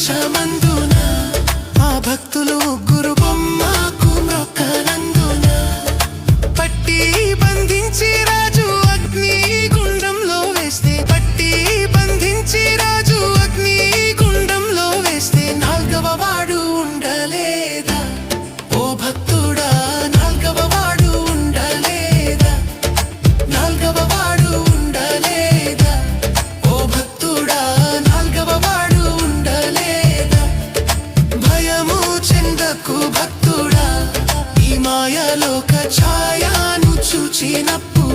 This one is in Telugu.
దేశమందున ఆ భక్తులు ముగ్గురు చెందకు భక్తుడా? ఈ మాయలోక ఛాయాను చూచినప్పుడు